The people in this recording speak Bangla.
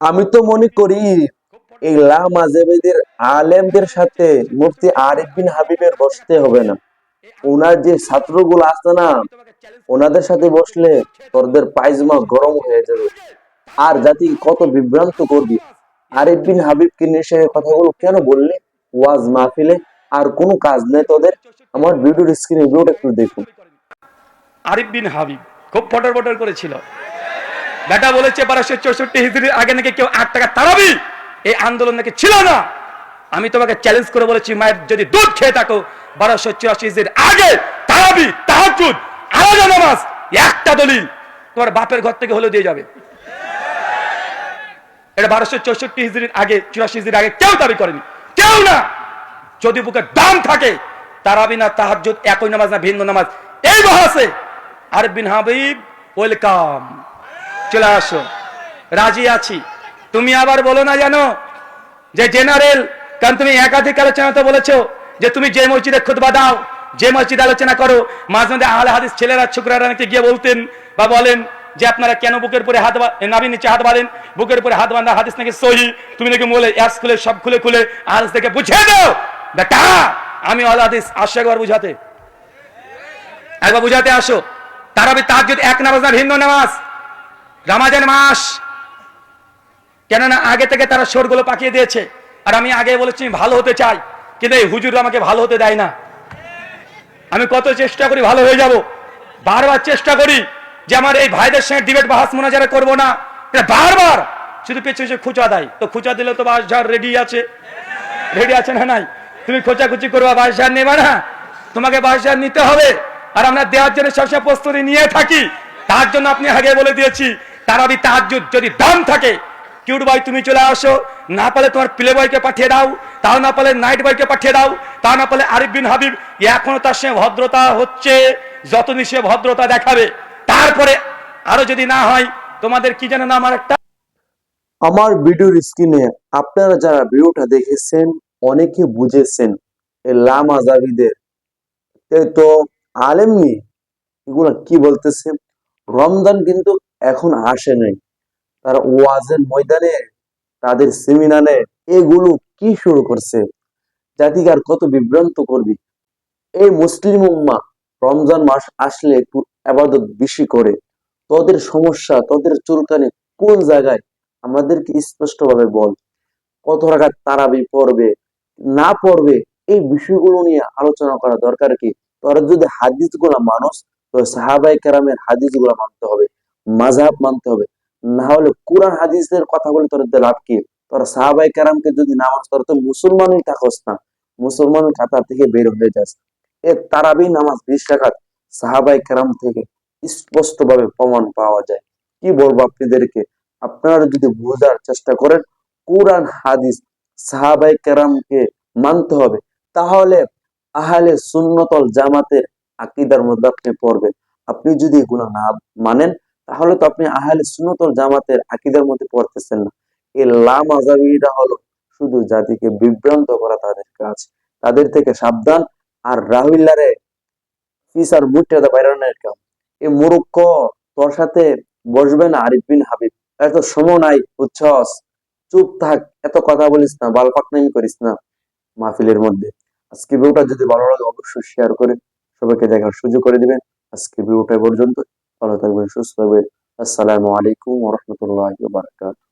আমি তো মনে করি এই লা মাঝেবেদের আলেমদের সাথে মুফতি আরিফ বিন হাবিবের বসতে হবে না। ওনার যে ছাত্রগুলো আছে না, ওনাদের সাথে বসলে তোরদের পায়জামা গরম হয়ে যাবে। আর জাতি কত বিভ্রান্ত করবি। আরিফ বিন হাবিবকে নিয়ে সে কথাগুলো কেন বললি? ওয়াজ মাহফিলে আর কোনো কাজ নেই তোদের। আমার ভিডিওর স্ক্রিনে ভিডিওটা একটু দেখুন। আরিফ বিন হাবিব খুব ফটর ফটর করেছিল। বেটা বলেছে বারোশো চৌষট্টি হিজড়ির আগে নাকি কেউ আট টাকা তাড়াবি এই আন্দোলন নাকি ছিল না? আমি তোমাকে চ্যালেঞ্জ করে বলেছি, মায়ের যদি দুধ খেয়ে থাকো, বারোশো চুরাশি হিজড়ির আগে তারাবি তাহাজুদ আলাদা নামাজ, একটা দলিল, তোমার বাপের ঘর থেকে হলেও দিয়ে যাবে। এটা বারোশো চৌষট্টি হিজড়ির আগে, চুরাশি হিজড়ির আগে কেউ দাবি করেনি। কেউ না। যদি বুকে দাম থাকে, তারাবি না তাহাজ্জুদ, একই নামাজ না ভিন্ন নামাজ, এই বহাসে আর বিন হাবিব, ওয়েলকাম। চলে আসো। রাজি আছি। তুমি আবার বলো না জানো যে জেনারেল, কারণ তুমি একাধিক আলোচনাতে বলেছ যে তুমি যে মসজিদে খুতবা দাও, যে মসজিদে আলোচনা করো, মাঝে মধ্যে আহলে হাদিস ছেলেরা, ছোকরারা নাকি গিয়ে বলতেন বা বলেন যে আপনারা কেন বুকের উপরে হাত বা- নাভির নিচে হাত বাঁধেন? বুকের উপরে হাত বাঁধা হাদিস নাকি সহি? তুমি নাকি বলে অ্যাস খুলে, সব খুলে খুলে হাদিস থেকে বুঝিয়ে দাও। বেটা, আমি আল হাদিস আসো একবার বুঝাতে। একবার বুঝাতে আসো। তারাবি তার যদি এক নামাজ না ভিন্ন নামাজ? রামাজান মাস। কেননা আগে থেকে তারা সোরগুলো পাকিয়ে দিয়েছে। আর আমি আগে বলেছি ভালো হতে চাই। কিন্তু এই হুজুর আমাকে ভালো হতে দেয় না। আমি কত চেষ্টা করি, ভালো হয়ে যাব। বারবার চেষ্টা করি যে আমার এই ভাইদের সঙ্গে ডিবেট বাহাস মোনাজারা করব না। বারবার। শুধু পেছনে পেছনে খুচা দেয়। তো খুচা দিলে তো বাস ঝাড় রেডি আছে। রেডি আছে না নাই? তুমি খোঁচাখুচি করবা বাস ঝাড় নেবা না। তোমাকে বাস ঝাড় নিতে হবে। আর আমরা দেওয়ার জন্য সবসময় প্রস্তুতি নিয়ে থাকি। তার জন্য আপনি আগে বলে দিয়েছি তারাবি তার যদি দাম থাকে, কিউট ভাই তুমি চলে আসো, না পালে তোমার প্লে বয়কে পাঠিয়ে দাও, তাও না পালে নাইট বয়কে পাঠিয়ে দাও তা না পালে আরিফ বিন হাবিব, এখনও তার সঙ্গে ভদ্রতা হচ্ছে, যতদিন সে ভদ্রতা দেখাবে। তারপরে আরও যদি না হয়, তোমাদের কি যেন নাম আর একটা? আমার ভিডিওর স্ক্রিনে আপনারা যারা ভিডিওটা দেখেছেন, অনেকে বুঝেছেন লামা জাবিদের। তো আলেমনি এগুলা কি বলতেছে? রমজান কিন্তু এখন আসে নাই। তারা ওয়াজের ময়দানে, তাদের সেমিনারে এগুলো কি শুরু করছে? জাতিকে আর কত বিভ্রান্ত করবি? এই মুসলিম উম্মা রমজান মাস আসলে একটু আবাদত বেশি করে। তোদের সমস্যা, তোদের চুলকানি কোন জায়গায়? আমাদেরকে স্পষ্টভাবে বল। কত রাখার তারাবি পড়বে, না পড়বে, এই বিষয়গুলো নিয়ে আলোচনা করা দরকার কি? তোরা যদি হাদিসগুলা মানুষ তো সাহাবাই কেরামের হাদিসগুলা মানতে হবে। মাঝহাব মানতে হবে। না হলে কোরআন হাদিসের কথাগুলো তোদের লাভ কি? তোরা সাহাবাই কেরামকে যদি না মানস, তোরা তো মুসলমানই থাকস না। মুসলমানের কাতার থেকে বের হয়ে যাস। এ তারাবি নামাজ বিশ টাকাত সাহাবাই কেরাম থেকে স্পষ্ট ভাবে প্রমাণ পাওয়া যায়। কি বলব আপনাদেরকে? আপনারা যদি বোঝার চেষ্টা করেন, কোরআন হাদিস সাহাবাই কেরামকে মানতে হবে। তাহলে আহলে সুন্নতল জামাতের আকিদার মধ্যে আপনি পড়বেন। আপনি যদি এগুলো না মানেন তাহলে তো আপনি আহলে সুন্নতল জামাতের আকিদার মধ্যে পড়তেছেন না। এই লামাজাবিটা হলো শুধু জাতিকে বিভ্রান্ত করা তাদের কাজ। তাদের থেকে সাবধান আর রাহুল্লারে ফিসার মুঠে বাইরানের কাম। এই মুরুক্ষ তোর সাথে বসবে না আরিফ বিন হাবিব। এত সময় নাই, বুঝছস? চুপ থাক, এত কথা বলিস না বালপাক নামি করিস না মাহফিলের মধ্যে। আজকে ভিডিওটা যদি ভালো লাগে, অবশ্যই শেয়ার করে সবাইকে দেখার সুযোগ করে দিবেন। আজকে এ পর্যন্ত ভালো থাকবেন সুস্থ থাকবেন আসসালামু আলাইকুম ওয়া রাহমাতুল্লাহি ওয়া বারাকাতুহু